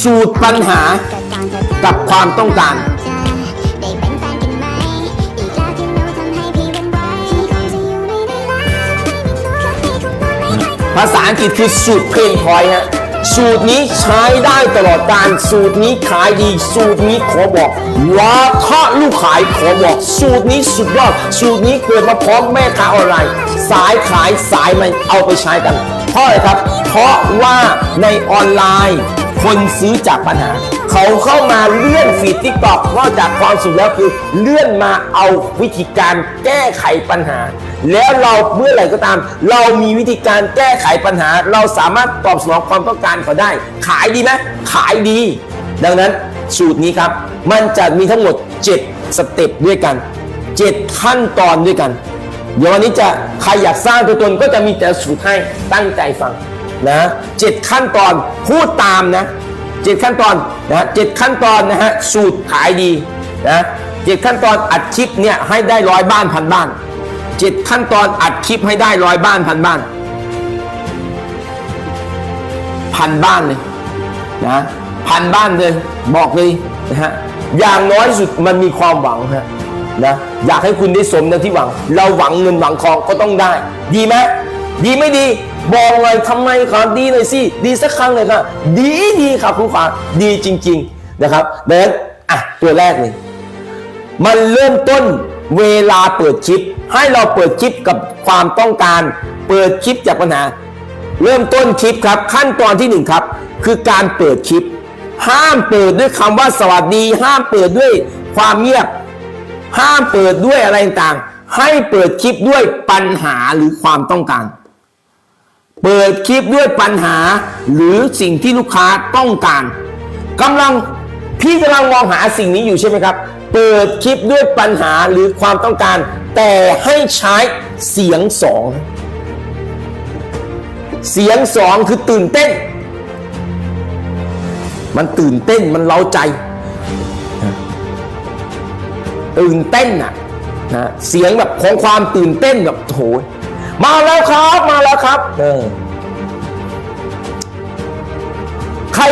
สูตรปัญหากับความต้องการภาษาอังกฤษคือสูตรเพลงพอยฮะสูตรนี้ใช้ได้ตลอดการสูตรนี้ขายดี สูตรนี้ขอบอกว่าถ้าลูกขายขอบอก สูตรนี้สุดยอด สูตรนี้เกิดมาพร้อมแม่ค้าออนไลน์สายขายสายมันเอาไปใช้กันเพราะอะไรครับ เพราะว่าในออนไลน์ คนซื้อจากปัญหา เขาเข้ามาเลื่อนฟีดทิกตอกนอกจากความสุขแล้วคือเลื่อนมาเอาวิธีการแก้ไขปัญหา แล้วเราเมื่อไหร่ก็ตาม เรามีวิธีการแก้ไขปัญหา เราสามารถตอบสนองความต้องการเขาได้ ขายดีไหมขายดี ดังนั้นสูตรนี้ครับ มันจะมีทั้งหมด 7 สเต็ปด้วยกัน 7 ขั้นตอนด้วยกัน เดี๋ยววันนี้จะใครอยากสร้างตัวตนก็จะมีแต่สูตรให้ตั้งใจฟัง นะเจ็ดขั้นตอนพูดตามนะเจ็ดขั้นตอนนะเจ็ดขั้นตอนนะฮะสูตรขายดีนะเจ็ดขั้นตอนอัดคลิปเนี่ยให้ได้ร้อยบ้านพันบ้านเจ็ดขั้นตอนอัดคลิปให้ได้ร้อยบ้านพันบ้านพันบ้านเลยนะพันบ้านเลยบอกเลยนะฮะอย่างน้อยสุดมันมีความหวังฮะนะอยากให้คุณได้สมดังที่หวัง เราหวังเงินหวังทองก็ต้องได้ ดีไหม ดีไม่ดี บอกเลยทำไมครับดีหน่อยสิดีสักครั้งเลยครับดีดีครับคุณฟ้าดีจริง ๆนะครับดังนั้นอะตัวแรกเลยมันเริ่มต้นเวลาเปิดคลิป ให้เราเปิดคลิปกับความต้องการ เปิดคลิปจากปัญหา เริ่มต้นคลิปครับ ขั้นตอนที่หนึ่งครับ คือการเปิดคลิป ห้ามเปิดด้วยคำว่าสวัสดี ห้ามเปิดด้วยความเงียบ ห้ามเปิดด้วยอะไรต่างให้เปิดคลิปด้วยปัญหาหรือความต้องการ เปิดคลิปด้วยปัญหา หรือสิ่งที่ลูกค้าต้องการกำลังพี่กำลังมองหาสิ่งนี้อยู่ใช่ไหมครับ เปิดคลิปด้วยปัญหาหรือความต้องการ แต่ให้ใช้เสียงสองเสียงสองคือตื่นเต้น มันตื่นเต้นมันเล้าใจ ตื่นเต้นน่ะนะเสียงแบบของความตื่นเต้นแบบโถย มาแล้วครับมาแล้วครับเออใคร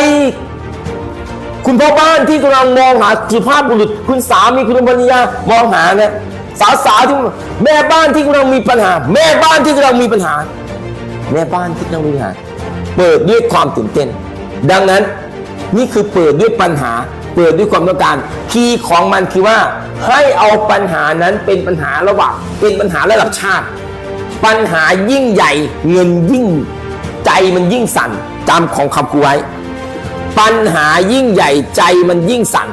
คุณพ่อบ้านที่กำลังมองหาสุภาพบุรุษ คุณสามีคุณภรรยามองหาเนี่ยสาวสาวๆที่แม่บ้านที่กำลังมีปัญหา แม่บ้านที่กำลังมีปัญหา แม่บ้านที่กำลังมีปัญหา เปิดด้วยความตื่นเต้น ดังนั้น นี่คือเปิดด้วยปัญหา เปิดด้วยความต้องการคีย์ของมันคือว่าให้เอาปัญหานั้นเป็นปัญหาระหว่างเป็นปัญหาระดับชาติ ปัญหายิ่งใหญ่ เงินยิ่ง ใจมันยิ่งสั่นจำของคำครูไว้ ปัญหายิ่งใหญ่ใจมันยิ่งสั่น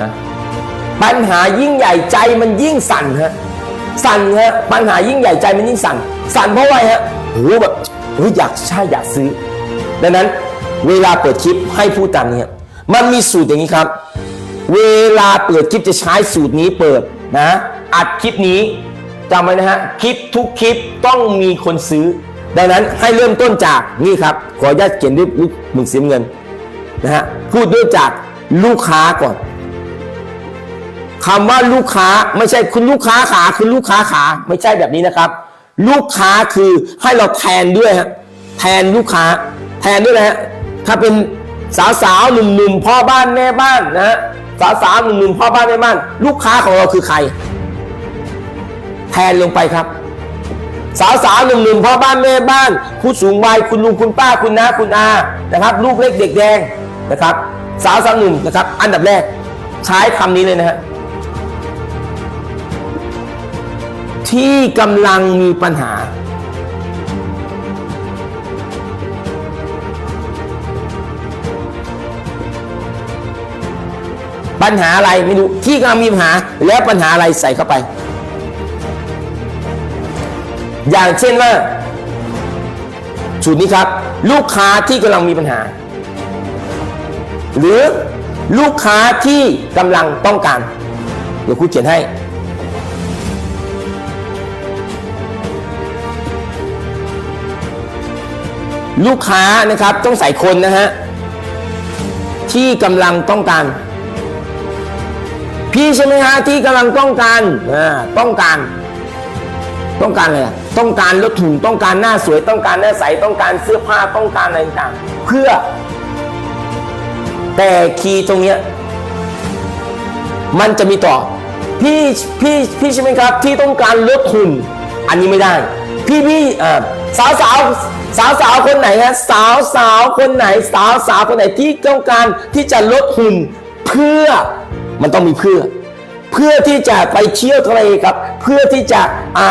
นะปัญหายิ่งใหญ่ใจมันยิ่งสั่นฮะสั่นฮะปัญหายิ่งใหญ่ใจมันยิ่งสั่นสั่นเพราะอะไรฮะโหแบบ เฮ้ยอยากใช่อยากซื้อ ดังนั้นเวลาเปิดคลิปให้พูดตามนี้ครับมันมีสูตรอย่างนี้ครับ เวลาเปิดคลิปจะใช้สูตรนี้เปิดนะอัดคลิปนี้จำไว้นะฮะคลิปทุกคลิปต้องมีคนซื้อ ดังนั้นให้เริ่มต้นจากนี่ครับ ขออนุญาตเขียนด้วยลูกหมึกสีเงินนะฮะพูดด้วยจากลูกค้าก่อนคำว่าลูกค้าไม่ใช่คุณลูกค้าขาคือลูกค้าขาไม่ใช่แบบนี้นะครับ ลูกค้าคือให้เราแทนด้วยฮะแทนลูกค้า แทนด้วยนะฮะถ้าเป็นสาวสาวหนุ่มหนุ่มพ่อบ้านแม่บ้านนะฮะสาวสาวหนุ่มหนุ่มพ่อบ้านแม่บ้าน ลูกค้าของเราคือใคร แทนลงไปครับ สาวสาวหนุ่มหนุ่มพ่อบ้านแม่บ้าน ผู้สูงวัยคุณลุงคุณป้าคุณน้าคุณอานะครับ ลูกเล็กเด็กแดงนะครับ สาวสาวหนุ่มนะครับ อันดับแรก ใช้คำนี้เลยนะฮะ ที่กำลังมีปัญหา ปัญหาอะไรไม่รู้ที่กำลังมีปัญหา แล้วปัญหาอะไรใส่เข้าไป อย่างเช่นว่าสูตรนี้ครับ ลูกค้าที่กำลังมีปัญหา หรือลูกค้าที่กำลังต้องการ เดี๋ยวครูเขียนให้ ลูกค้านะครับต้องใส่คนนะฮะที่กำลังต้องการ พี่ใช่ไหมฮะที่กำลังต้องการอ่าต้องการ ต้องการอะไรต้องการลดทุนต้องการหน้าสวย ต้องการหน้าใสต้องการเสื้อผ้าต้องการอะไรต่างเพื่อ แต่คีย์ตรงเนี้ยมันจะมีต่อพี่พี่พี่ใช่ไหมครับ ที่ต้องการลดทุนอันนี้ไม่ได้ พี่พี่สาวสาวสาวสาวคนไหนฮะสาวสาวคนไหน สาวสาวคนไหนที่ต้องการที่จะลดทุนเพื่อมันต้องมีเพื่อ เพื่อที่จะไปเที่ยวทะเลครับ เพื่อที่จะอ่า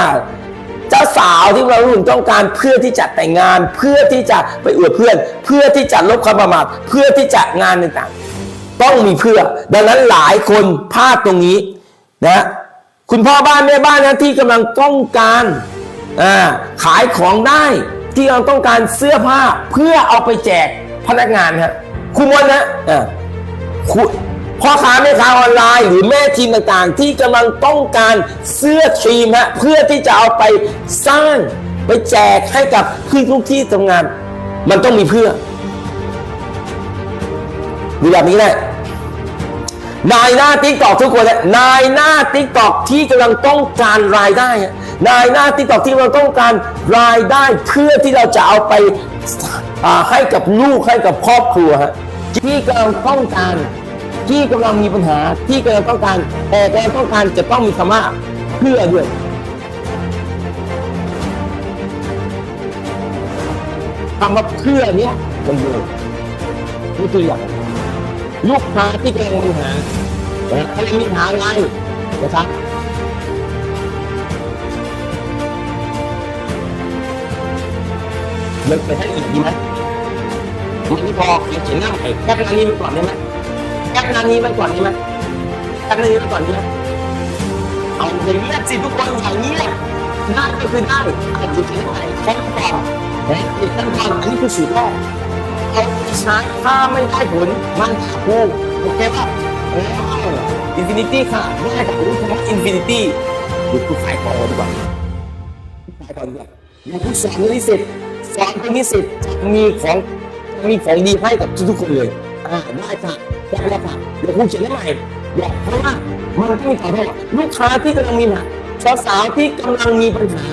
เจ้าสาวที่เราหุ่นต้องการเพื่อที่จะแต่งงาน เพื่อที่จะไปอวดเพื่อน เพื่อที่จะลบความประมาทเพื่อที่จะงานต่างๆต้องมีเพื่อ ดังนั้นหลายคนพลาดตรงนี้นะคุณพ่อบ้านแม่บ้านนะที่กำลังต้องการ ขายของได้ที่กำลังต้องการเสื้อผ้าเพื่อเอาไปแจกพนักงานฮะคุณมดนะคุณพ่อค้าแม่ค้าออนไลน์หรือแม่ทีมต่างๆ ที่กำลังต้องการเสื้อทีมฮะเพื่อที่จะเอาไปสร้างไปแจกให้กับพี่ทุกที่ทำงาน มันต้องมีเพื่อดูแบบนี้ได้นายหน้าติ๊กตอกทุกคนนะนายหน้าติ๊กตอกที่กำลังต้องการรายได้ นายหน้าติ๊กตอกที่กำลังต้องการรายได้เพื่อที่เราจะเอาไปให้กับลูกให้กับครอบครัวฮะที่กำลังต้องการที่กำลังมีปัญหาที่กำลังต้องการแต่กำลังต้องการจะต้องมีคำว่าเพื่อด้วยคำว่าเพื่อเนี้ยมันเยอะนี่คืออย่างลูกค้าที่กำลังมีปัญหาแต่กำลังมีปัญหาอะไรนะครับ เลิกไปให้งอีกดีไหมมันไม่พอเราเขียนหน้าใหม่แคปหน้านี้ไปก่อนได้ไหมแคปหน้านี้ไปก่อนได้ไหมแคปหน้านี้ไปก่อนได้ไหมเอาอย่างนี้สิทุกคนอย่างนี้แหละได้ก็คือได้อาจจะเขียนใหม่แคปก่อนแต่อีกขั้นตอนอันนี้คือสูตรแรกเอาใช้ถ้าไม่ได้ผลมันขาดคู่โอเคป่ะเอออินฟินิตี้ค่ะไม่ได้กับรู้คำว่าอินฟินิตี้ดูกูขายของดีกว่าขายของดีกว่าอย่าพิ่งสอนเรื่องนี้เสร็จ สอนตรงนี้สร็จะมีของมีของดีให้กับทุกๆคนเลยอ่าได้ค่ะได้แล้วค่ะเดี๋ยวคุณเขียนได้ใหม่บอกเพราะว่ามันต้องมีขอโทษลูกค้าที่กำลังมีปัญหาสาวๆที่กำลังมีปัญหา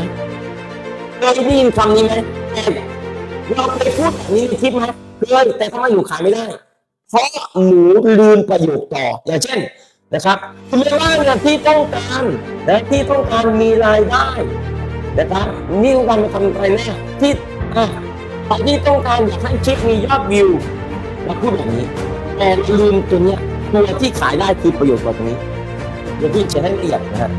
เคยได้ยินคำนี้ไหมเราเคยพูดแบบนี้ในคลิปไหมเคยแต่ทำไมอยู่ขายไม่ได้ เพราะหนูลืมประโยคต่ออย่างเช่นนะครับคุณแม่บ้าเนี่ยที่ต้องการและที่ต้องการมีรายได้นะครับนี่ต้องการมาทำอะไรแน่ที่ อะตอนที่ต้องการอยากให้คลิปมียอดวิวเราพูดแบบนี้ แต่ลืมตัวเนี้ยตัวที่ขายได้คือประโยชน์กว่าตรงนี้เดี๋ยวพี่จะให้ละเอียดนะฮะ